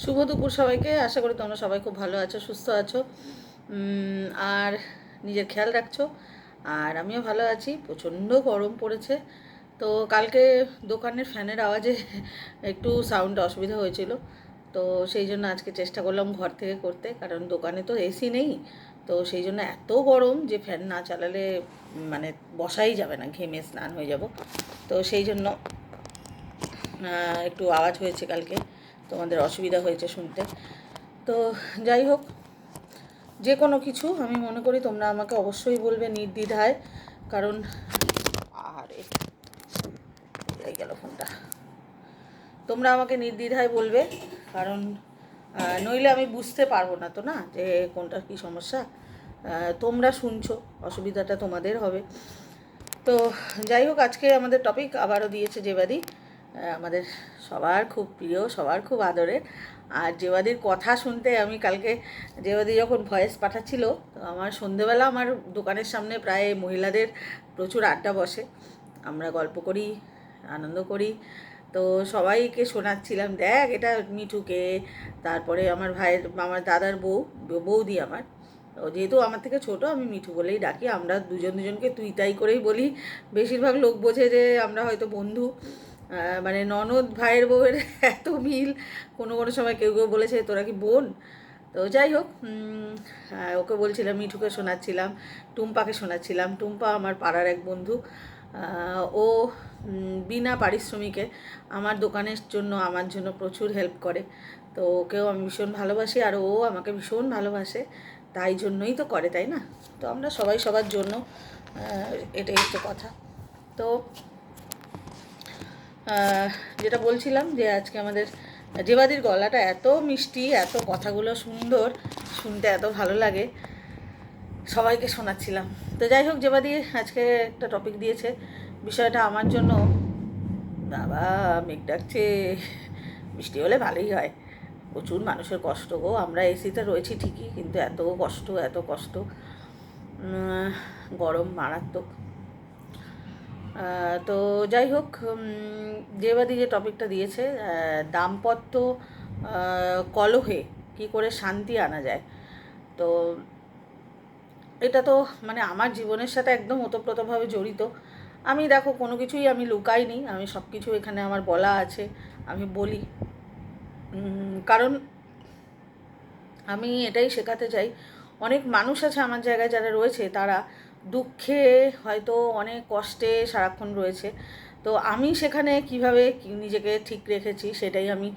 শুভ দুপুর সবাইকে। আশা করি তোমরা সবাই খুব ভালো আছো, সুস্থ আছো। আর নিজের খেয়াল রাখছো। আর আমিও ভালো আছি। প্রচণ্ড গরম পড়েছে। তো কালকে দোকানের ফ্যানের আওয়াজে একটু সাউন্ড অসুবিধা হয়েছিল। তো সেই জন্য আজকে চেষ্টা করলাম ঘর থেকে করতে। কারণ দোকানে তো এসি নেই। তো সেই জন্য এত গরম যে ফ্যান না চালালে মানে বসাই যাবে না। ঘেমে স্নান হয়ে যাব। তো সেই জন্য একটু আওয়াজ হয়েছে কালকে। তোমাদের অসুবিধা হয়েছে শুনতে। তো যাই হোক যে কোনো কিছু আমি মনে করি তোমরা আমাকে অবশ্যই বলবে নির্দ্বিধায় কারণ আরে গেল ফোনটা? তোমরা আমাকে নির্দ্বিধায় বলবে কারণ নইলে আমি বুঝতে পারব না তো না যে কোনটা কী সমস্যা। তোমরা শুনছো অসুবিধাটা তোমাদের হবে। তো যাই হোক আজকে আমাদের টপিক আবারও দিয়েছে আহ, আমাদের সবার খুব প্রিয়, সবার খুব আদরের। আর জেবাদির কথা শুনতে আমি কালকে জেবাদি যখন ভয়েস পাঠাচ্ছিল, তো আমার সন্ধেবেলা আমার দোকানের সামনে প্রায় মহিলাদের প্রচুর আড্ডা বসে। আমরা গল্প করি, আনন্দ করি। তো সবাইকে শোনাচ্ছিলাম, দেখ, এটা মিঠুকে, তারপরে আমার ভাইয়ের, আমার দাদার বউ বৌদি আমার। তো যেহেতু আমার থেকে ছোট, আমি মিঠু বলেই ডাকি। আমরা দুজন দুজনকে তুই তাই করেই বলি। বেশিরভাগ লোক বোঝে যে আমরা হয়তো বন্ধু। মানে ননদ ভাইয়ের বউয়ের এত মিল, কোনো কোনো সময় কেউ কেউ বলেছে, তোরা কি বোন? তো যাই হোক ওকে বলছিলাম, মিঠুকে শোনাচ্ছিলাম, টুম্পাকে শোনাচ্ছিলাম। টুম্পা আমার পাড়ার এক বন্ধু। ও বিনা পারিশ্রমিকে আমার দোকানের জন্য, আমার জন্য প্রচুর হেল্প করে। তো ওকেও আমি ভীষণ ভালোবাসি, আর ও আমাকে ভীষণ ভালোবাসে। তাই জন্যই তো করে, তাই না? তো আমরা সবাই সবার জন্য এটাই হচ্ছে কথা। তো যেটা বলছিলাম যে আজকে আমাদের জেবাদির গলাটা এত মিষ্টি, এত কথাগুলো সুন্দর, শুনতে এত ভালো লাগে, সবাইকে শোনাচ্ছিলাম। তো যাই হোক, জেবাদি আজকে একটা টপিক দিয়েছে, বিষয়টা আমার জন্য। বাবা, মেঘ ডাকছে। বৃষ্টি হলে ভালোই হয়। প্রচুর মানুষের কষ্ট গো, আমরা এসিতে রয়েছি ঠিকই, কিন্তু এত কষ্ট এত কষ্ট। গরম মারাত্মক। তো যাই হোক জেবাদি যে টপিকটা দিয়েছে দাম্পত্য কলহে কি করে শান্তি আনা যায়। তো এটা তো মানে আমার জীবনের সাথে একদম ওতপ্রোতভাবে জড়িত। আমি দেখো, কোনো কিছুই আমি লুকাইনি। আমি সব কিছু এখানে আমার বলা আছে। আমি বলি। কারণ আমি এটাই শেখাতে চাই। অনেক মানুষ আছে আমার জায়গায় যারা রয়েছে, তারা দুঃখে হয়তো অনেক কষ্টে সারাক্ষণ রয়েছে। তো আমি সেখানে কীভাবে নিজেকে ঠিক রেখেছি সেটাই আমি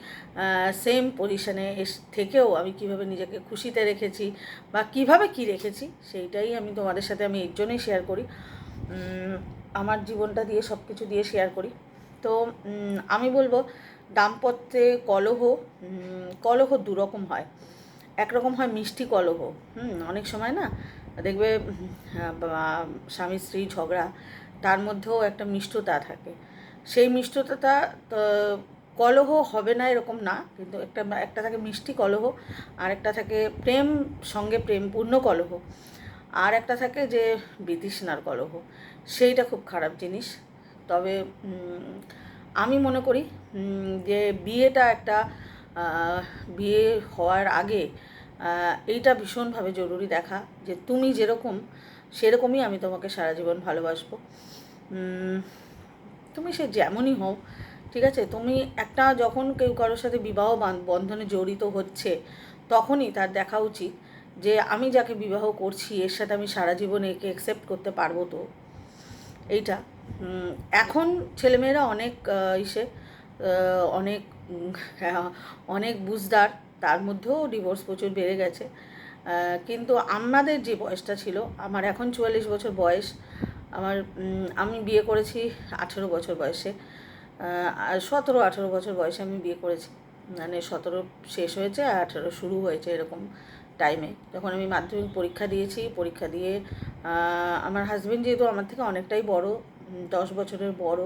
সেম পজিশনে এস, থেকেও আমি কীভাবে নিজেকে খুশিতে রেখেছি বা কীভাবে কি রেখেছি সেইটাই আমি তোমাদের সাথে আমি এর জন্যই শেয়ার করি। আমার জীবনটা দিয়ে সব কিছু দিয়ে শেয়ার করি। তো আমি বলব দাম্পত্যে কলহ কলহ দুরকম হয়। একরকম হয় মিষ্টি কলহ, হুম, অনেক সময় না দেখবে হ্যাঁ, স্বামী স্ত্রী ঝগড়া তার মধ্যেও একটা মিষ্টতা থাকে। সেই মিষ্টতাটা কলহ হবে না এরকম না কিন্তু একটা একটা থাকে মিষ্টি কলহ আর একটা থাকে প্রেম সঙ্গে প্রেমপূর্ণ কলহ। আর একটা থাকে যে বিতৃষ্ণার কলহ। সেইটা খুব খারাপ জিনিস। তবে আমি মনে করি যে বিয়েটা একটা বিয়ে হওয়ার আগে এইটা ভীষণভাবে জরুরি দেখা যে তুমি যেরকম সেরকমই আমি তোমাকে সারা জীবন ভালোবাসবো। তুমি সে যেমনই হও ঠিক আছে? তুমি একটা যখন কেউ কারোর সাথে বিবাহ বান- বন্ধনে জড়িত হচ্ছে তখনই তার দেখা উচিত যে আমি যাকে বিবাহ করছি এর সাথে আমি সারা জীবন একে অ্যাকসেপ্ট করতে পারব তো। এইটা। এখন ছেলেমেয়েরা অনেক ইসে অনেক হ্যাঁ, অনেক বুঝদার। তার মধ্যেও ডিভোর্স প্রচুর বেড়ে গেছে। কিন্তু আমাদের যে বয়সটা ছিল, আমার এখন চুয়াল্লিশ বছর বয়স, আমার আমি বিয়ে করেছি আঠেরো বছর বয়সে। সতেরো আঠেরো বছর বয়সে আমি বিয়ে করেছি। মানে সতেরো শেষ হয়েছে আর আঠেরো শুরু হয়েছে এরকম টাইমে যখন আমি মাধ্যমিক পরীক্ষা দিয়েছি, পরীক্ষা দিয়ে আমার হাজব্যান্ড যেহেতু আমার থেকে অনেকটাই বড় দশ বছরের বড়,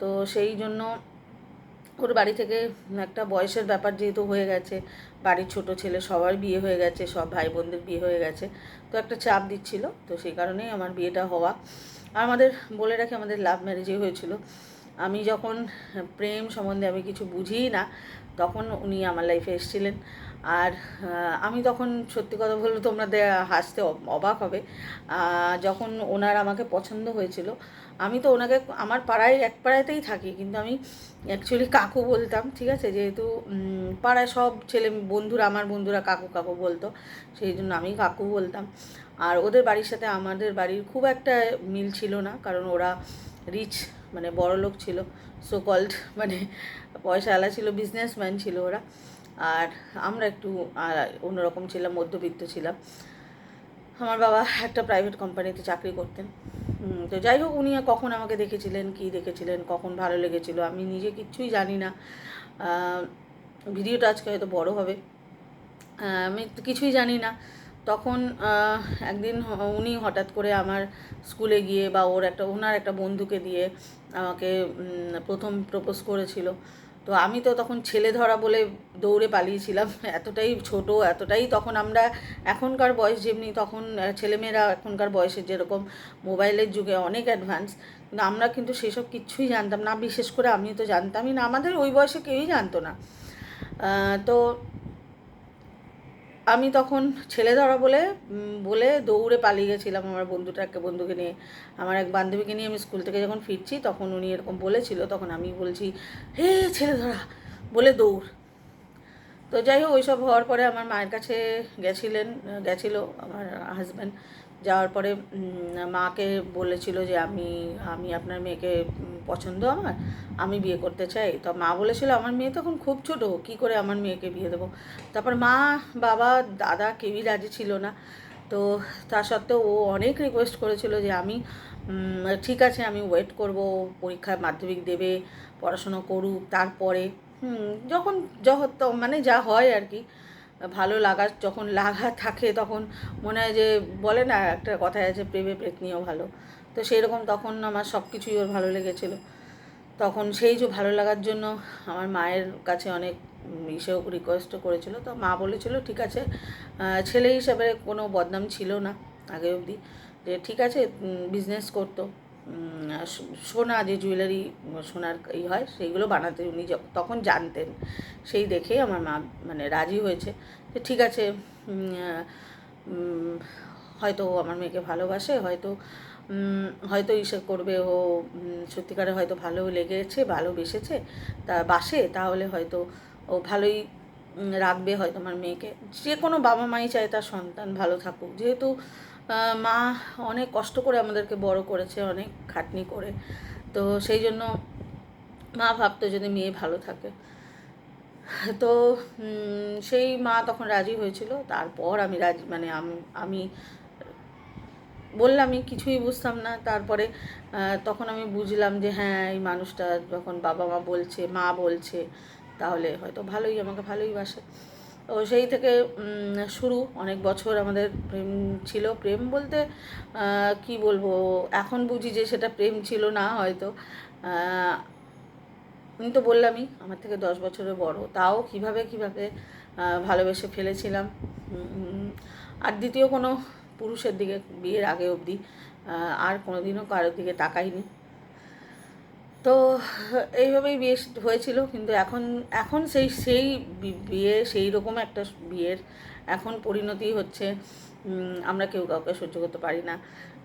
তো সেই জন্য ওর বাড়ি থেকে একটা বয়সের ব্যাপার যেহেতু হয়ে গেছে, বাড়ির ছোট ছেলে, সবার বিয়ে হয়ে গেছে, সব ভাই বোনদের বিয়ে হয়ে গেছে, তো একটা চাপ দিচ্ছিল, তো সেই কারণেই আমার বিয়েটা হওয়া। আর আমাদের বলে রাখি, আমাদের লাভ ম্যারেজই হয়েছিল। আমি যখন প্রেম সম্বন্ধে আমি কিছু বুঝিই না, তখন উনি আমার লাইফে এসেছিলেন। আর আমি তখন সত্যি কথা বললে তোমরা হাসতে অব- অবাক হবে। যখন ওনার আমাকে পছন্দ হয়েছিল আমি তো ওনাকে আমার পাড়ায়, এক পাড়াতেই থাকি, কিন্তু আমি অ্যাকচুয়ালি কাকু বলতাম, ঠিক আছে? যেহেতু পাড়ায় সব ছেলে বন্ধুরা, আমার বন্ধুরা কাকু কাকু বলতো, সেই জন্য আমি কাকু বলতাম। আর ওদের বাড়ির সাথে আমাদের বাড়ির খুব একটা মিল ছিল না, কারণ ওরা রিচ মানে বড় লোক ছিল সো কল্ড মানে পয়সাওয়ালা ছিল বিজনেসম্যান ছিল ওরা। আর আমরা একটু অন্যরকম ছিলাম, মধ্যবিত্ত ছিলাম। আমার বাবা একটা প্রাইভেট কোম্পানিতে চাকরি করতেন। তো যাই হোক, উনি কখন আমাকে দেখেছিলেন, কি দেখেছিলেন, কখন ভালো লেগেছিল, আমি নিজে কিচ্ছুই জানি না। ভিডিওটা আজকে হয়তো বড় হবে। আমি কিছুই জানি না। তখন একদিন উনি হঠাৎ করে আমার স্কুলে গিয়ে বা ওর একটা, ওনার একটা বন্ধুকে দিয়ে আমাকে প্রথম প্রপোজ করেছিল। তো আমি তো তখন ছেলে ধরা বলে দৌড়ে পালিয়েছিলাম। এতটাই ছোট, এতটাই তখন আমরা এখনকার বয়স যেমনি তখন ছেলেমেয়েরা এখনকার বয়সে যেরকম মোবাইলের যুগে অনেক অ্যাডভান্স কিন্তু আমরা কিন্তু সেসব কিছুই জানতাম না। বিশেষ করে আমি তো জানতামই না। আমাদের ওই বয়সে কেউই জানতো না। তো আমি তখন ছেলে ধরা বলে বলে দৌড়ে পালিয়ে গেছিলাম আমার বন্ধুটা, একটা বন্ধুকে নিয়ে। আমার এক বান্ধবীকে নিয়ে আমি স্কুল থেকে যখন ফিরছি, তখন উনি এরকম বলেছিল, তখন আমি বলছি, হে ছেলে ধরা, বলে দৌড়। তো যাই হোক, ওইসব হওয়ার পরে আমার মায়ের কাছে গেছিলেন, গেছিল আমার হাজব্যান্ড যাওয়ার পরে মাকে বলেছিল যে আমি আমি আপনার মেয়েকে পছন্দ আমার, আমি বিয়ে করতে চাই। তো মা বলেছিল, আমার মেয়ে তখন খুব ছোট, কি করে আমার মেয়েকে বিয়ে দেবো? তারপর মা, বাবা, দাদা কেউই রাজি ছিল না। তো তা সত্ত্বেও ও অনেক রিকোয়েস্ট করেছিল যে আমি ঠিক আছে, আমি ওয়েট করব পরীক্ষায় মাধ্যমিক দেবে, পড়াশুনো করুক, তারপরে যখন যখন তো- মানে যা হয় আর কি। ভালো লাগা, যখন লাগা থাকে তখন মনে হয় যে বলে না, একটা কথায় আছে, প্রেমে পেতনিও ভালো। তো সেই রকম তখন আমার সব কিছুই ওর ভালো লেগেছিলো। তখন সেই যে ভালো লাগার জন্য আমার মায়ের কাছে অনেক ইসেও রিকোয়েস্টও করেছিল। তো মা বলেছিল, ঠিক আছে। ছেলে হিসাবে কোনো বদনাম ছিল না আগে অবধি। যে, ঠিক আছে বিজনেস করতো। সোনা যে জুয়েলারি সোনার ই হয়, সেইগুলো বানাতে উনি তখন জানতেন। সেই দেখেই আমার মা মানে রাজি হয়েছে যে ঠিক আছে হয়তো আমার মেয়েকে ভালোবাসে, হয়তো হয়তো ইসে করবে ও সত্যিকারে হয়তো ভালো লেগেছে ভালোবেসেছে তা বাসে, তাহলে হয়তো ও ভালোই রাখবে হয়তো আমার মেয়েকে। যে কোনো বাবা মাই চায় তার সন্তান ভালো থাকুক। যেহেতু মা অনেক কষ্ট করে আমাদেরকে বড় করেছে, অনেক খাটনি করে। তো সেই জন্য মা ভাবতো যদি মেয়ে ভালো থাকে। তো সেই মা তখন রাজি হয়েছিল। তারপর আমি রাজি মানে আম- আমি বললামই কিছুই বুঝতাম না। তারপরে তখন আমি বুঝলাম যে হ্যাঁ এই মানুষটা যখন বাবা মা বলছে মা বলছে, তাহলে হয়তো ভালোই, আমাকে ভালোই বাসে। তো সেই থেকে শুরু। অনেক বছর আমাদের প্রেম ছিল। প্রেম বলতে কি বলব? এখন বুঝি যে সেটা প্রেম ছিল না হয়তো। আমি তো বললামই, আমার থেকে দশ বছরের বড়। তাও কীভাবে কীভাবে ভালোবেসে ফেলেছিলাম। আর দ্বিতীয় কোনো পুরুষের দিকে, বিয়ের আগে অবধি আর কোনোদিনও কারোর দিকে তাকাইনি। তো এইভাবেই বিয়ে হয়েছিল, কিন্তু এখন এখন সেই সেই বিয়ে, সেই রকম একটা বিয়ের এখন পরিণতি হচ্ছে। আমরা কেউ কাউকে সহ্য করতে পারি না।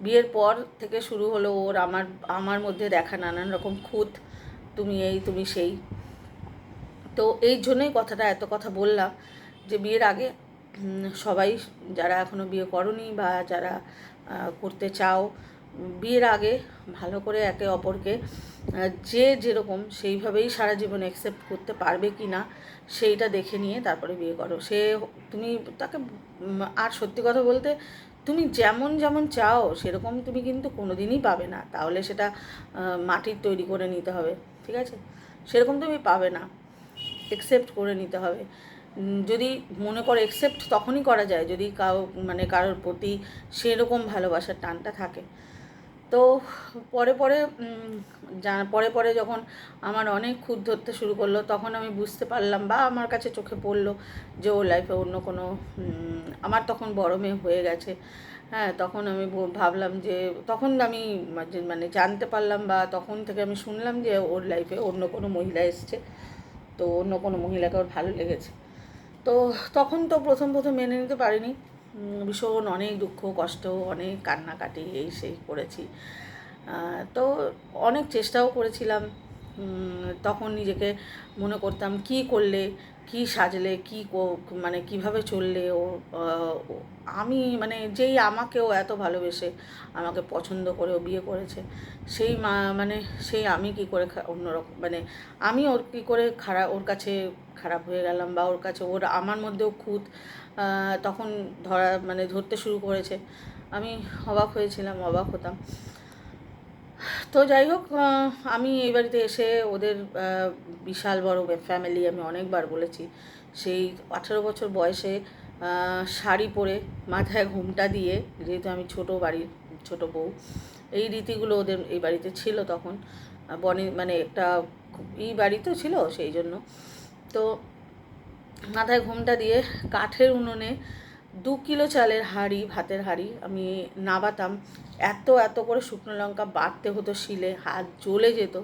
বিয়ের পর থেকে শুরু হলো ওর আমার আমার মধ্যে দেখা নানান রকম খুঁত, তুমি এই, তুমি সেই। তো এই জন্যই কথাটা, এত কথা বললাম যে বিয়ের আগে সবাই যারা এখনও বিয়ে করনি বা যারা করতে চাও বিয়ের আগে ভালো করে একে অপরকে যে যেরকম সেইভাবেই সারা জীবন অ্যাকসেপ্ট করতে পারবে কি না সেইটা দেখে নিয়ে তারপরে বিয়ে করো। সে তুমি তাকে আর সত্যি কথা বলতে তুমি যেমন যেমন চাও সেরকম তুমি কিন্তু কোনোদিনই পাবে না। তাহলে সেটা মাটির তৈরি করে নিতে হবে, ঠিক আছে? সেরকম তুমি পাবে না একসেপ্ট করে নিতে হবে। যদি মনে করো একসেপ্ট তখনই করা যায় যদি কাউ মানে কারোর প্রতি সেরকম ভালোবাসার টানটা থাকে। তো পরে পরে পরে পরে যখন আমার অনেক খুঁত ধরতে শুরু করল, তখন আমি বুঝতে পারলাম বা আমার কাছে চোখে পড়ল যে ওর লাইফে অন্য কোনো আমার তখন বড় মেয়ে হয়ে গেছে। হ্যাঁ তখন আমি ভাবলাম যে, তখন আমি মানে জানতে পারলাম বা তখন থেকে আমি শুনলাম যে ওর লাইফে অন্য কোনো মহিলা এসছে। তো অন্য কোনো মহিলাকে ওর ভালো লেগেছে। তো তখন তো প্রথম প্রথম মেনে নিতে পারিনি। ভীষণ অনেক দুঃখ, কষ্ট, অনেক কান্নাকাটি এই সেই করেছি। তো অনেক চেষ্টাও করেছিলাম। তখন নিজেকে মনে করতাম, কি করলে কি সাজলে, কি কো- মানে কীভাবে চললে ও আমি মানে যেই আমাকেও এত ভালোবেসে, আমাকে পছন্দ করে, ও বিয়ে করেছে, সেই মা মানে সেই আমি কি করে অন্যরকম মানে আমি ওর কী করে খারাপ ওর কাছে খারাপ হয়ে গেলাম বা ওর কাছে, ওর আমার মধ্যেও খুঁত তখন ধরা মানে ধরতে শুরু করেছে। আমি অবাক হয়েছিলাম, অবাক হতাম। তো যাই হোক আমি এই বাড়িতে এসে ওদের বিশাল বড় ফ্যামিলি আমি অনেকবার বলেছি। সেই আঠেরো বছর বয়সে শাড়ি পরে মাথায় ঘুমটা দিয়ে, যেহেতু আমি ছোট বাড়ির ছোট বউ, এই রীতিগুলো ওদের এই বাড়িতে ছিল তখন। বনে মানে একটা এই বাড়ি তো ছিল সেই জন্য। তো মাথায় ঘুমটা দিয়ে কাঠের উনুনে দু কিলো চালের হাঁড়ি, ভাতের হাঁড়ি আমি নাবাতাম। এত এত করে শুকনো লঙ্কা বাটতে হতো শিলে, হাত জ্বলে যেত।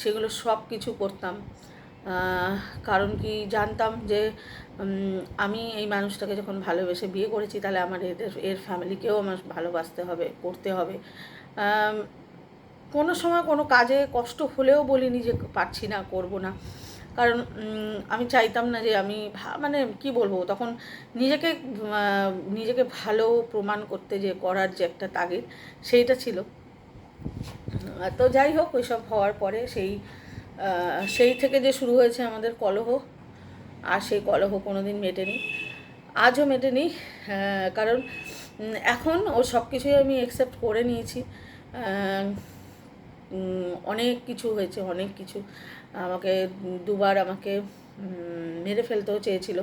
সেগুলো সব কিছু করতাম। কারণ কি জানতাম যে আমি এই মানুষটাকে যখন ভালোবেসে বিয়ে করেছি, তাহলে আমার এদের, এর ফ্যামিলিকেও আমার ভালোবাসতে হবে, করতে হবে। কোনো সময় কোনো কাজে কষ্ট হলেও বলিনি যে পারছি না, করব না। কারণ আমি চাইতাম না যে আমি মানে কি বলব, তখন নিজেকে নিজেকে ভালো প্রমাণ করতে যে করার যে একটা তাগিদ, সেইটা ছিল। তো যাই হোক, ওইসব হওয়ার পরে সেই সেই থেকে যে শুরু হয়েছে আমাদের কলহ, আর সেই কলহ কোনো দিন মেটেনি। আজও মেটেনি কারণ এখন ও সব কিছুই আমি অ্যাকসেপ্ট করে নিয়েছি। অনেক কিছু হয়েছে, অনেক কিছু। আমাকে দুবার আমাকে মেরে ফেলতেও চেয়েছিল।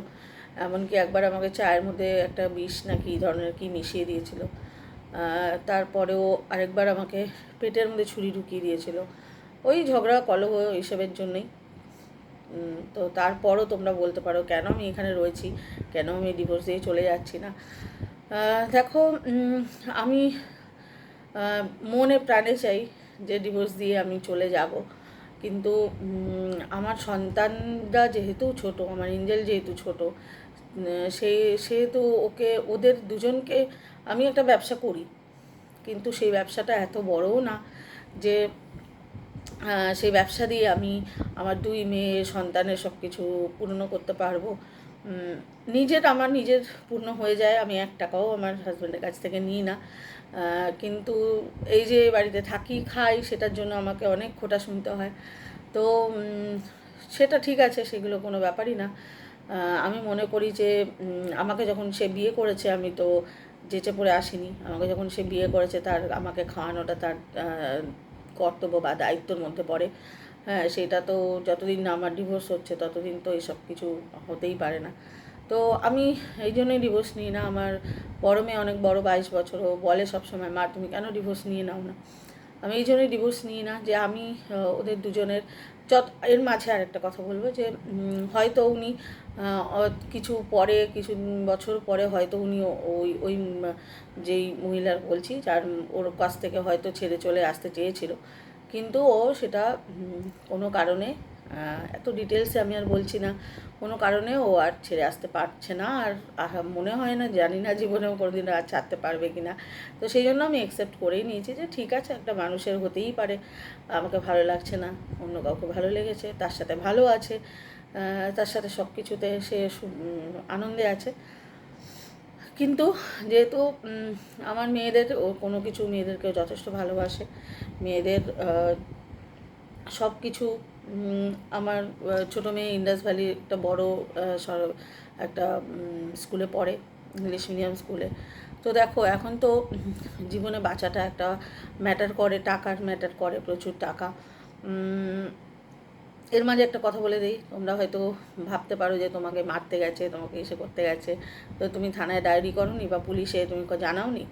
এমনকি একবার আমাকে চায়ের মধ্যে একটা বিষ না কি ধরনের কি মিশিয়ে দিয়েছিল। তারপরেও আরেকবার আমাকে পেটের মধ্যে ছুরি ঢুকিয়ে দিয়েছিল। ওই ঝগড়া কলহ এইসবের জন্যই। তো তারপরও তোমরা বলতে পারো, কেন আমি এখানে রয়েছি? কেন আমি ডিভোর্স দিয়ে চলে যাচ্ছি না? দেখো আমি মনে প্রাণে চাই যে ডিভোর্স দিয়ে আমি চলে যাব। কিন্তু আমার সন্তানরা যেহেতু ছোট, আমার এঞ্জেল যেহেতু ছোট সে, সেহেতু ওকে, ওদের দুজনকে আমি একটা ব্যবসা করি। কিন্তু সেই ব্যবসাটা এত বড়ও না যে সেই ব্যবসা দিয়ে আমি আমার দুই মেয়ে, সন্তানের সব কিছু পূর্ণ করতে পারব। নিজের, আমার নিজের পূর্ণ হয়ে যায়, আমি এক টাকাও আমার হাজব্যান্ডের কাছ থেকে নিই না। কিন্তু এই যে বাড়িতে থাকি, খাই, সেটার জন্য আমাকে অনেক খোটা শুনতে হয়। তো সেটা ঠিক আছে, সেগুলো কোনো ব্যাপারই না। আমি মনে করি যে আমাকে যখন সে বিয়ে করেছে, আমি তো যেচে পড়ে আসিনি। আমাকে যখন সে বিয়ে করেছে, তার, আমাকে খাওয়ানোটা তার কর্তব্য বা দায়িত্বর মধ্যে পড়ে। হ্যাঁ সেটা তো যতদিন না আমার ডিভোর্স হচ্ছে, ততদিন তো এসব কিছু হতেই পারে না। তো আমি এই জন্যই ডিভোর্স নিই না। আমার বড় মেয়ে অনেক বড়, বাইশ বছর, ও বলে সবসময়, মা, তুমি কেন ডিভোর্স নিয়ে নাও না? আমি এই জন্যই ডিভোর্স নিই না যে আমি ওদের দুজনের যত, এর মাঝে আরেকটা কথা বলব যে হয়তো উনি কিছু পরে, কিছু বছর পরে হয়তো উনি ওই ওই যেই মহিলার বলছি, যার, ওর কাছ থেকে হয়তো ছেড়ে চলে আসতে চেয়েছিল। কিন্তু ও সেটা কোনো কারণে এত ডিটেলসে আমি আর বলছি না। কোনো কারণে ও আর ছেড়ে আসতে পারছে না। আর মনে হয় না, জানি না জীবনেও কোনোদিন আর ছাড়তে পারবে কি না। তো সেই জন্য আমি অ্যাকসেপ্ট করেই নিয়েছি যে, ঠিক আছে, একটা মানুষের হতেই পারে। আমাকে ভালো লাগছে না, অন্য কাউকে ভালো লেগেছে, তার সাথে ভালো আছে তার সাথে সব কিছুতে সে আনন্দে আছে। কিন্তু যেহেতু আমার মেয়েদের, ও কোনো কিছু মেয়েদেরকেও যথেষ্ট ভালোবাসে। মেয়েদের সব কিছু আমার ছোটো মেয়ে ইন্ডাস ভ্যালি একটা বড় একটা স্কুলে পড়ে ইংলিশ মিডিয়াম স্কুলে তো দেখো, এখন তো জীবনে বাঁচাটা একটা ম্যাটার করে, টাকার ম্যাটার করে, প্রচুর টাকা। এর মাঝে একটা কথা বলে দিই, তোমরা হয়তো ভাবতে পারো যে তোমাকে মারতে গেছে, তোমাকে এসে করতে গেছে। তো তুমি থানায় ডায়েরি করোনি বা পুলিশে তুমি জানাওনি?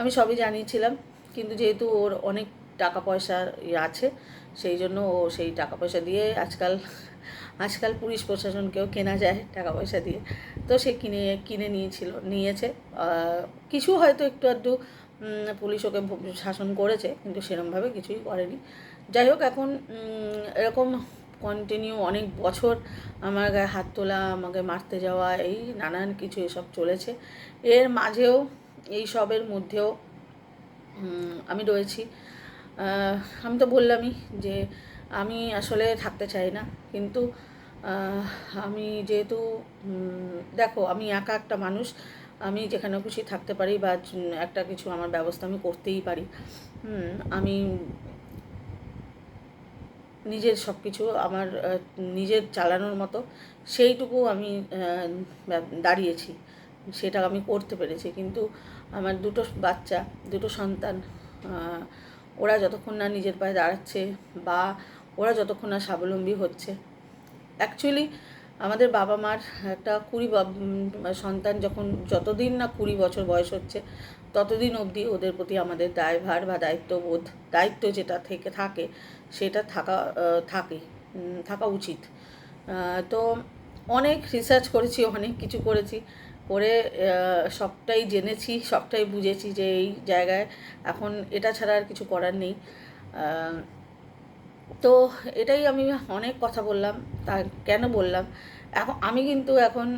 আমি সবই জানিয়েছিলাম, কিন্তু যেহেতু ওর অনেক টাকা পয়সা আছে সেই জন্য ও সেই টাকা পয়সা দিয়ে আজকাল আজকাল পুলিশ প্রশাসনকেও কেনা যায় টাকা পয়সা দিয়ে। তো সে কিনে কিনে নিয়েছিল, নিয়েছে। কিছু হয়তো একটু আধটু পুলিশ ওকে শাসন করেছে, কিন্তু সেরমভাবে কিছুই করেনি। যাই হোক, এখন এরকম কন্টিনিউ অনেক বছর আমার গায়ে হাত তোলা, আমাকে মারতে যাওয়া, এই নানান কিছু এসব চলেছে। এর মাঝেও, এই সবের মধ্যেও আমি রয়েছি। আমি তো বললামই যে আমি আসলে থাকতে চাই না। কিন্তু আমি যেহেতু দেখো, আমি একা একটা মানুষ, আমি যেখানে খুশি থাকতে পারি বা একটা কিছু আমার ব্যবস্থা আমি করতেই পারি। আমি নিজের সব কিছু আমার নিজের চালানোর মতো সেইটুকু আমি দাঁড়িয়েছি। সেটা আমি করতে পেরেছি। কিন্তু আমার দুটো বাচ্চা, দুটো সন্তান ওরা যতক্ষণ না নিজের পায়ে দাঁড়াচ্ছে বা ওরা যতক্ষণ না স্বাবলম্বী হচ্ছে। অ্যাকচুয়ালি আমাদের বাবা মার একটা কুড়ি সন্তান যখন যতদিন না কুড়ি বছর বয়স হচ্ছে, ততদিন অবধি ওদের প্রতি আমাদের দায়ভার বা দায়িত্ববোধ, দায়িত্ব যেটা থেকে থাকে, সেটা থাকা থাকে থাকা উচিত। তো অনেক রিসার্চ করেছি, অনেক কিছু করেছি। করে সবটাই জেনেছি, সবটাই বুঝেছি যে এই জায়গায় এখন এটা ছাড়া আর কিছু করার নেই। তো এটাই আমি অনেক কথা বললাম, তা কেন বললাম? এখন আমি কিন্তু এখন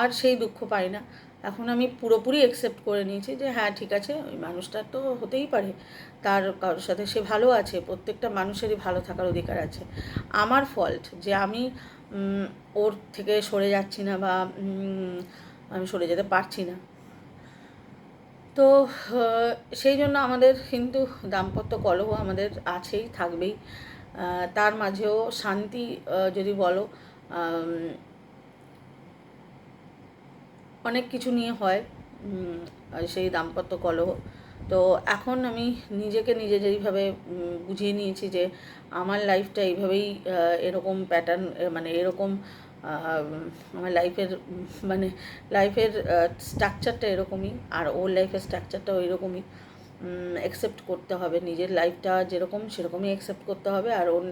আর সেই দুঃখ পাই না। এখন আমি পুরোপুরি অ্যাকসেপ্ট করে নিয়েছি যে হ্যাঁ ঠিক আছে, ওই মানুষটার তো হতেই পারে। তার কারোর সাথে সে ভালো আছে, প্রত্যেকটা মানুষেরই ভালো থাকার অধিকার আছে। আমার ফল্ট যে আমি ওর থেকে সরে যাচ্ছি না বা আমি সরে যেতে পারছি না। তো সেই জন্য আমাদের কিন্তু দাম্পত্য কলহ আমাদের আছেই, থাকবেই। তার মাঝেও শান্তি যদি বলো অনেক কিছু নিয়ে হয় সেই দাম্পত্য কলহ। তো এখন আমি নিজেকে নিজে যেইভাবে বুঝিয়ে নিয়েছি যে, আমার লাইফটা এইভাবেই এরকম প্যাটার্ন মানে এরকম আমার লাইফের মানে লাইফের স্ট্রাকচারটা এরকমই, আর ওর লাইফের স্ট্রাকচারটাও এরকমই। অ্যাকসেপ্ট করতে হবে, নিজের লাইফটা যেরকম সেরকমই অ্যাকসেপ্ট করতে হবে, আর ওর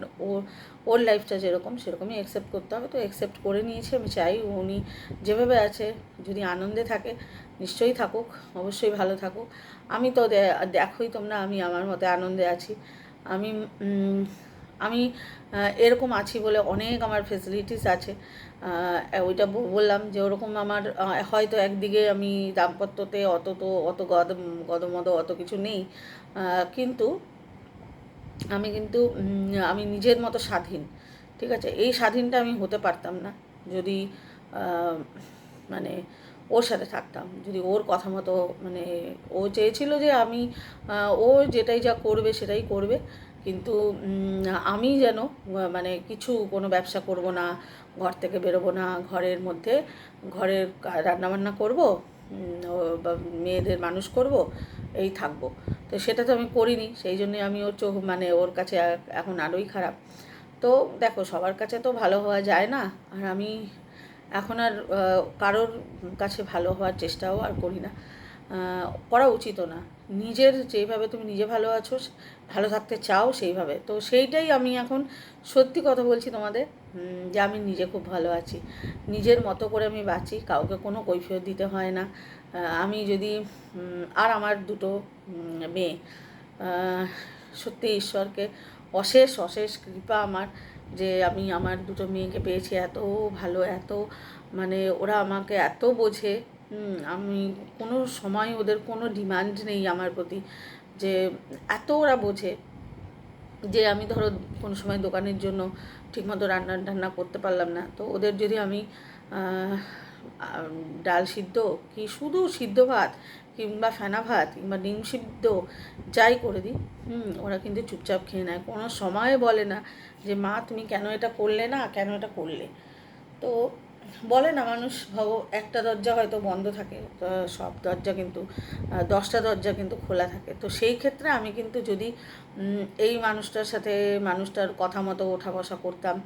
ওর লাইফটা যেরকম সেরকমই অ্যাকসেপ্ট করতে হবে। তো অ্যাকসেপ্ট করে নিয়েছে, আমি চাই উনি যেভাবে আছে, যদি আনন্দে থাকে, নিশ্চয়ই থাকুক, অবশ্যই ভালো থাকুক। আমি তো দেখোই তোমরা, আমি আমার মতে আনন্দে আছি। আমি আমি এরকম আছি বলে অনেক আমার ফেসিলিটিস আছে। ওইটা বললাম যে ওরকম আমার হয়তো একদিকে আমি দাম্পত্যতে অত তো, অত গদ, গদমদ অত কিছু নেই। কিন্তু আমি কিন্তু আমি নিজের মতো স্বাধীন, ঠিক আছে? এই স্বাধীনটা আমি হতে পারতাম না। যদি মানে ওর সাথে থাকতাম, যদি ওর কথা মতো মানে ও চেয়েছিল যে আমি ও যেটাই যা করবে সেটাই করবে। কিন্তু আমি যেন মানে কিছু কোনো ব্যবসা করব না, ঘর থেকে বেরোবো না, ঘরের মধ্যে, ঘরের রান্নাবান্না করব মেয়েদের মানুষ করব, এই থাকব। তো সেটা তো আমি করিনি, সেই জন্যে আমি ওর চোখ মানে ওর কাছে এখন আরোই খারাপ। তো দেখো, সবার কাছে তো ভালো হওয়া যায় না, আর আমি এখন আর কারোর কাছে ভালো হওয়ার চেষ্টাও আর করি না। করা উচিতও না। নিজের যেইভাবে তুমি নিজে ভালো আছো, ভালো থাকতে চাও সেইভাবে। তো সেইটাই আমি এখন সত্যি কথা বলছি তোমাদের যে আমি নিজে খুব ভালো আছি। নিজের মতো করে আমি বাঁচি, কাউকে কোনো কৈফিয়ত দিতে হয় না। আমি যদি আর আমার দুটো মেয়ে সত্যি ঈশ্বরকে অশেষ অশেষ কৃপা আমার যে আমি আমার দুটো মেয়েকে পেয়েছি, এত ভালো, এত মানে ওরা আমাকে এত বোঝে। আমি কোনো সময় ওদের কোনো ডিমান্ড নেই আমার প্রতি। যে এত ওরা বোঝে যে আমি ধরো কোনো সময় দোকানের জন্য ঠিকমতো রান্না টান্না করতে পারলাম না। তো ওদের যদি আমি, ডাল সিদ্ধ কি শুধু সিদ্ধ ভাত কিংবা ফেনা ভাত কিংবা ডিম সিদ্ধ যাই করে দিই, হুম, ওরা কিন্তু চুপচাপ খেয়ে নেয়। কোনো সময় বলে না যে, মা, তুমি কেন এটা করলে না? কেন এটা করলে? তো বলে না, মানুষ ভাবো, একটা দরজা হয়তো বন্ধ থাকে সব দরজা কিন্তু দশটা দরজা কিন্তু খোলা থাকে। তো সেই ক্ষেত্রে আমি কিন্তু যদি এই মানুষটার সাথে, মানুষটার কথা মতো ওঠা বসা করতাম,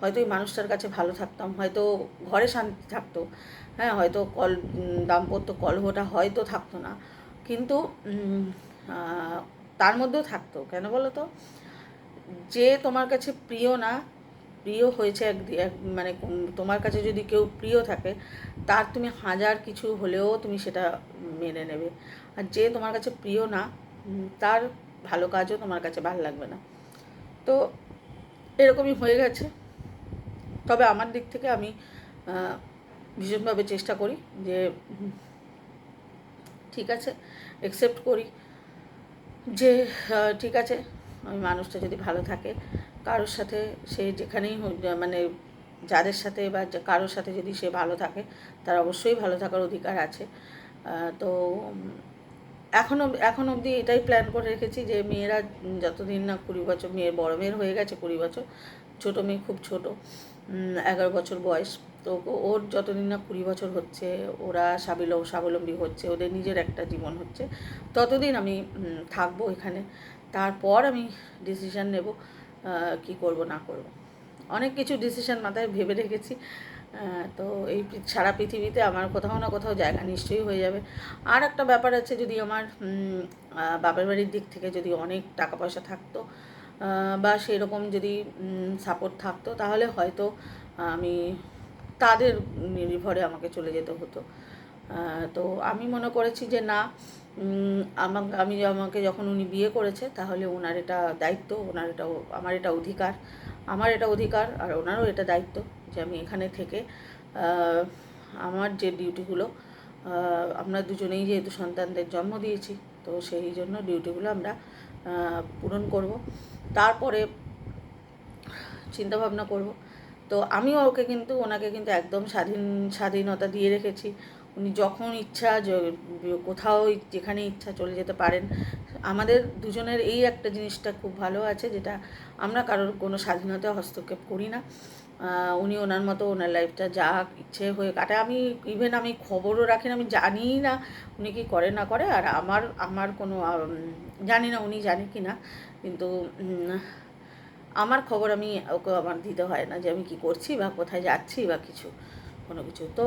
হয়তো এই মানুষটার কাছে ভালো থাকতাম, হয়তো ঘরে শান্তি থাকতো হ্যাঁ হয়তো কল দাম্পত্য কলহটা হয়তো থাকতো না, কিন্তু তার মধ্যেও থাকতো। কেন বলো তো? যে তোমার কাছে প্রিয় না প্রিয় হয়েছে এক মানে তোমার কাছে যদি কেউ প্রিয় থাকে, তার তুমি হাজার কিছু হলেও তুমি সেটা মেনে নেবে। আর যে তোমার কাছে প্রিয় না তার ভালো কাজও তোমার কাছে ভালো লাগবে না। তো এরকমই হয়ে গেছে। তবে আমার দিক থেকে আমি ভীষণভাবে চেষ্টা করি যে, ঠিক আছে অ্যাকসেপ্ট করি যে ঠিক আছে ওই মানুষটা যদি ভালো থাকে কারোর সাথে সে যেখানেই মানে যাদের সাথে বা কারোর সাথে যদি সে ভালো থাকে তার অবশ্যই ভালো থাকার অধিকার আছে। তো উম, এখনও এখন অবধি এটাই প্ল্যান করে রেখেছি যে মেয়েরা যতদিন না কুড়ি বছর মেয়ের বড় মেয়ের হয়ে গেছে কুড়ি বছর ছোটো মেয়ে খুব ছোটো এগারো বছর বয়স তো ওর যতদিন না কুড়ি বছর হচ্ছে ওরা স্বাবল স্বাবলম্বী হচ্ছে ওদের নিজের একটা জীবন হচ্ছে ততদিন আমি থাকব এখানে। তারপর আমি ডিসিশান নেব। কি করব, না করব। অনেক কিছু ডিসিশান মাথায় ভেবে রেখেছি। তো এই সারা পৃথিবীতে আমার কোথাও না কোথাও জায়গা নিশ্চয়ই হয়ে যাবে। আর একটা ব্যাপার আছে, যদি আমার বাপের বাড়ির দিক থেকে যদি অনেক টাকা পয়সা থাকতো বা সেরকম যদি সাপোর্ট থাকতো, তাহলে হয়তো আমি তাদের নির্ভরে আমাকে চলে যেতে হতো। তো আমি মনে করেছি যে না আমাকে, আমি আমাকে যখন উনি বিয়ে করেছে, তাহলে ওনার এটা দায়িত্ব ওনার এটা আমার এটা অধিকার। আমার এটা অধিকার আর ওনারও এটা দায়িত্ব যে আমি এখানে থেকে আমার যে ডিউটিগুলো আমরা দুজনেই যেহেতু সন্তানদের জন্ম দিয়েছি, তো সেই জন্য ডিউটিগুলো আমরা পূরণ করব। তারপরে চিন্তাভাবনা করব। তো আমিও ওকে কিন্তু, ওনাকে কিন্তু একদম স্বাধীন, স্বাধীনতা দিয়ে রেখেছি। উনি যখন ইচ্ছা কোথাও যেখানে ইচ্ছা চলে যেতে পারেন। আমাদের দুজনের এই একটা জিনিসটা খুব ভালো আছে, যেটা আমরা কারোর কোনো স্বাধীনতা হস্তক্ষেপ করি না। উনি ওনার মতো ওনার লাইফটা যা ইচ্ছে হয়ে কাটে। আমি ইভেন আমি খবরও রাখি না, আমি জানিই না উনি কি করে না করে। আর আমার আমার কোনো জানি না উনি জানে কি না। কিন্তু আমার খবর আমি ওকে আমার দিতে হয় না যে আমি কি করছি বা কোথায় যাচ্ছি বা কিছু। কোনো কিছু। তো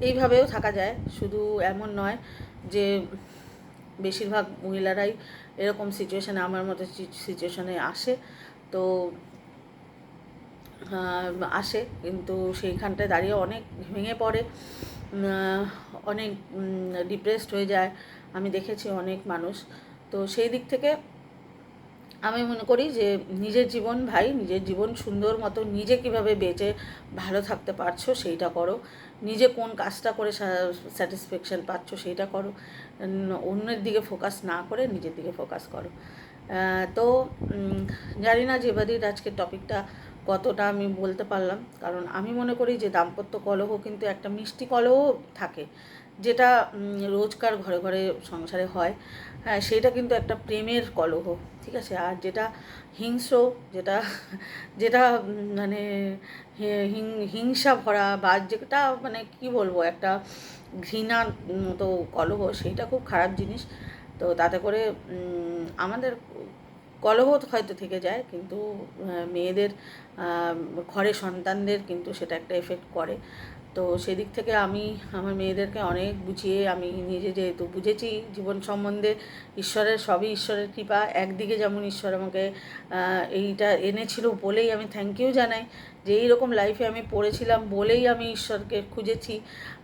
এইভাবেও থাকা যায়। শুধু এমন নয় যে, বেশিরভাগ মহিলারাই এরকম সিচুয়েশানে আমার মতো সিচুয়েশানে আসে। তো আসে। কিন্তু সেইখানটায় দাঁড়িয়ে অনেক ভেঙে পড়ে। অনেক ডিপ্রেসড হয়ে যায়। আমি দেখেছি অনেক মানুষ। তো সেই দিক থেকে আমি মনে করি যে নিজের জীবন ভাই, নিজের জীবন সুন্দর মতো নিজে কীভাবে বেঁচে ভালো থাকতে পারছ সেইটা করো। নিজে কোন কাজটা করে স্যাটিসফ্যাকশান পাচ্ছ সেইটা করো। অন্যের দিকে ফোকাস না করে নিজের দিকে ফোকাস করো। তো জানি না যে এবারের আজকের টপিকটা কতটা আমি বলতে পারলাম। কারণ আমি মনে করি যে দাম্পত্য কলহ কিন্তু একটা মিষ্টি কলহ থাকে। যেটা রোজকার ঘরে ঘরে সংসারে হয়। হ্যাঁ সেটা কিন্তু একটা প্রেমের কলহ, ঠিক আছে? আর যেটা হিংস্র, যেটা যেটা মানে হিংসা ভরা বা যেটা মানে কি বলব, একটা ঘৃণার মতো কলহ, সেইটা খুব খারাপ জিনিস। তো তাতে করে আমাদের কলহ হয়তো থেকে যায়, কিন্তু মেয়েদের ঘরে সন্তানদের কিন্তু সেটা একটা এফেক্ট করে। তো সেদিক থেকে আমি আমার মেয়েদেরকে অনেক বুঝিয়ে আমি নিজে যেহেতু বুঝেছি জীবন সম্বন্ধে ঈশ্বরের সবই ঈশ্বরের কৃপা, একদিকে যেমন ঈশ্বর আমাকে এইটা এনেছিল বলেই আমি থ্যাংক ইউ জানাই। যে এইরকম লাইফে আমি পড়েছিলাম বলেই আমি ঈশ্বরকে খুঁজেছি।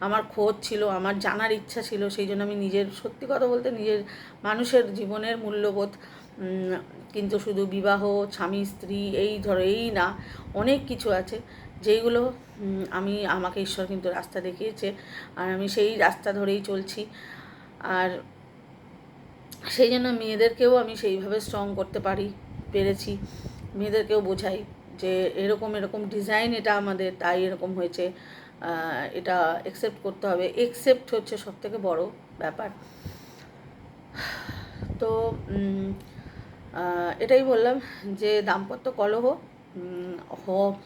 আমার খোঁজ ছিল, আমার জানার ইচ্ছা ছিল, সেই জন্য আমি নিজের, সত্যি কথা বলতে নিজের মানুষের জীবনের মূল্যবোধ কিন্তু শুধু বিবাহ, স্বামী, স্ত্রী, এই ধরো, এই না, অনেক কিছু আছে। যেইগুলো আমি, আমাকে ঈশ্বর কিন্তু রাস্তা দেখিয়েছে। আর আমি সেই রাস্তা ধরেই চলছি। আর সেই জন্য মেয়েদেরকেও আমি সেইভাবে স্ট্রং করতে পারি, পেরেছি। মেয়েদেরকেও বোঝাই যে এরকম এরকম ডিজাইন এটা আমাদের, তাই এরকম হয়েছে এটা একসেপ্ট করতে হবে। একসেপ্ট হচ্ছে সবথেকে বড় ব্যাপার। তো এটাই বললাম যে দাম্পত্য কলহ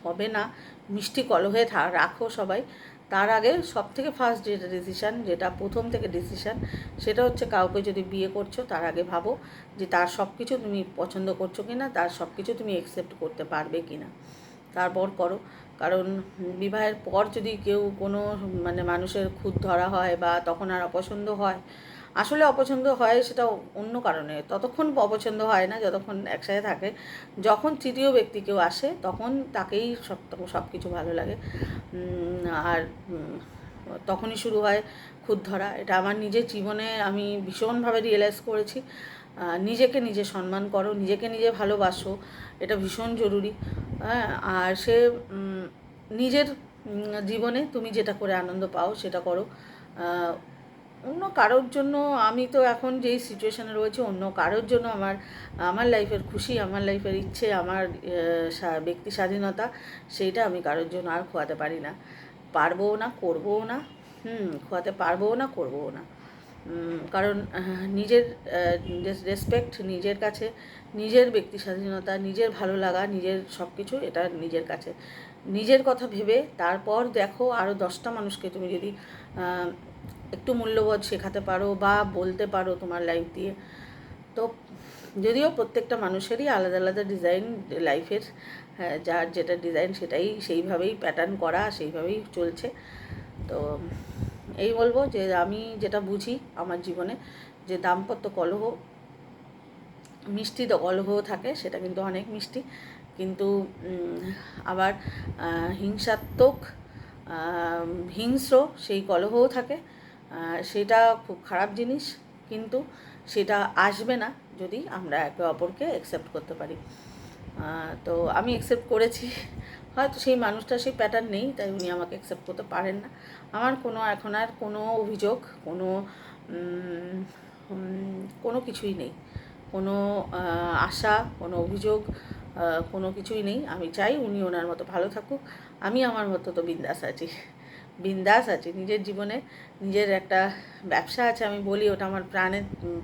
হবে না। মিষ্টি কলহে থা- রাখো সবাই। তার আগে সব থেকে ফার্স্ট যেটা ডিসিশান যেটা প্রথম থেকে ডিসিশান সেটা হচ্ছে কাউকে যদি বিয়ে করছ, তার আগে ভাবো যে তার সব কিছু তুমি পছন্দ করছ কি না তার সব কিছু তুমি একসেপ্ট করতে পারবে কি না তারপর করো। কারণ বিবাহের পর যদি কেউ কোনো মানে মানুষের খুদ ধরা হয় বা তখন আর অপছন্দ হয় আসলে অপছন্দ হয় সেটা অন্য কারণে। ততক্ষণ অপছন্দ হয় না, যতক্ষণ একসাথে থাকে। যখন তৃতীয় ব্যক্তি কেউ আসে, তখন তাকেই সব সব কিছু ভালো লাগে। আর তখনই শুরু হয় খুদ ধরা এটা আমার নিজের জীবনে আমি ভীষণভাবে রিয়েলাইজ করেছি। নিজেকে নিজে সম্মান করো, নিজেকে নিজে ভালোবাসো। এটা ভীষণ জরুরি। হ্যাঁ আর সে নিজের জীবনে তুমি যেটা করে আনন্দ পাও সেটা করো। অন্য কারোর জন্য আমি তো এখন যেই সিচুয়েশানে রয়েছে, অন্য কারোর জন্য আমার আমার লাইফের খুশি, আমার লাইফের ইচ্ছে, আমার ব্যক্তি স্বাধীনতা, সেইটা আমি কারোর জন্য আর খোয়াতে পারি না। পারবও না, করবও না, হুম, খোয়াতে পারবও না, করবও না। কারণ নিজের রেসপেক্ট নিজের কাছে, নিজের ব্যক্তি স্বাধীনতা, নিজের ভালো লাগা, নিজের সব কিছু এটা নিজের কাছে। নিজের কথা ভেবে তারপর দেখো আরও দশটা মানুষকে তুমি যদি একটু মূল্যবোধ শেখাতে পারো বা বলতে পারো তোমার লাইফ দিয়ে। তো যদিও প্রত্যেকটা মানুষেরই আলাদা আলাদা ডিজাইন লাইফের হ্যাঁ, যার যেটা ডিজাইন সেটাই সেইভাবেই প্যাটার্ন করা সেইভাবেই চলছে। তো এই বলব যে আমি যেটা বুঝি আমার জীবনে যে দাম্পত্য কলহ মিষ্টি তো কলহও থাকে সেটা কিন্তু অনেক মিষ্টি। কিন্তু আবার হিংসাত্মক হিংস্র সেই কলহও থাকে। সেটা খুব খারাপ জিনিস, কিন্তু সেটা আসবে না যদি আমরা একে অপরকে অ্যাকসেপ্ট করতে পারি। তো আমি অ্যাকসেপ্ট করেছি। হয়তো সেই মানুষটা, সেই প্যাটার্ন নেই, তাই উনি আমাকে অ্যাকসেপ্ট করতে পারেন না। আমার কোনো, এখন আর কোনো অভিযোগ, কোনো কোনো কিছুই নেই। কোনো আশা, কোনো অভিযোগ কোনো কিছুই নেই। আমি চাই উনি ওনার মতো ভালো থাকুক। আমি আমার মতো তো বিন্দাস আছি। বিন্দাস আছে। নিজের জীবনে নিজের একটা ব্যবসা আছে, আমি বলি, ওটা আমার প্রাণের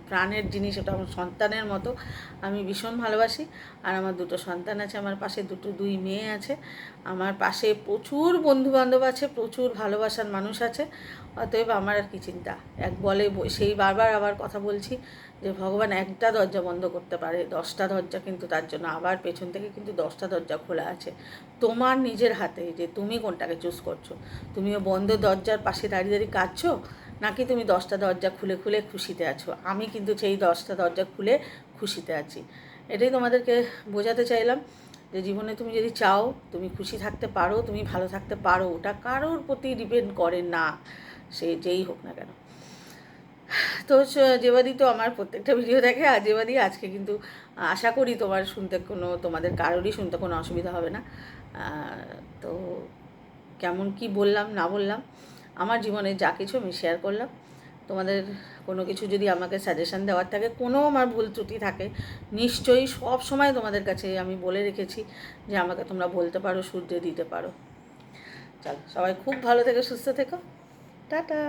প্রাণের জিনিস, ওটা আমার সন্তানের মতো। আমি ভীষণ ভালোবাসি। আর আমার দুটো সন্তান আছে, আমার পাশে দুটো, দুই মেয়ে আছে। আমার পাশে প্রচুর বন্ধুবান্ধব আছে, প্রচুর ভালোবাসার মানুষ আছে। অতএব আমার আর কি চিন্তা। এক বলে সেই বারবার আবার কথা বলছি যে, ভগবান একটা দরজা বন্ধ করতে পারে, দশটা দরজা কিন্তু তার জন্য। আবার পেছন থেকে কিন্তু দশটা দরজা খোলা আছে। তোমার নিজের হাতে যে, তুমি কোনটাকে চুজ করছ? তুমিও বন্ধ দরজার পাশে দাঁড়িয়ে দাঁড়িয়ে কাঁদছো? নাকি তুমি দশটা দরজা খুলে খুলে খুশিতে আছো? আমি কিন্তু সেই দশটা দরজা খুলে খুশিতে আছি। এটাই তোমাদেরকে বোঝাতে চাইলাম যে, জীবনে তুমি যদি চাও, তুমি খুশি থাকতে পারো, তুমি ভালো থাকতে পারো। ওটা কারোর প্রতি ডিপেন্ড করে না। সে যেই হোক না কেন। তো যেবাদি তো আমার প্রত্যেকটা ভিডিও দেখে, আর যেবাদি আজকে কিন্তু আশা করি তোমার শুনতে কোনো, তোমাদের কারোরই শুনতে কোনো অসুবিধা হবে না। তো কেমন কি বললাম, না বললাম, আমার জীবনে যা কিছু আমি শেয়ার করলাম। তোমাদের কোনো কিছু যদি আমাকে সাজেশন দেওয়ার থাকে, কোনো আমার ভুল ত্রুটি থাকে, নিশ্চয়ই সব সময় তোমাদের কাছে আমি বলে রেখেছি যে আমাকে তোমরা বলতে পারো সূর্যে দিতে পারো। চলো, সবাই খুব ভালো থেকো, সুস্থ থেকো। টাটা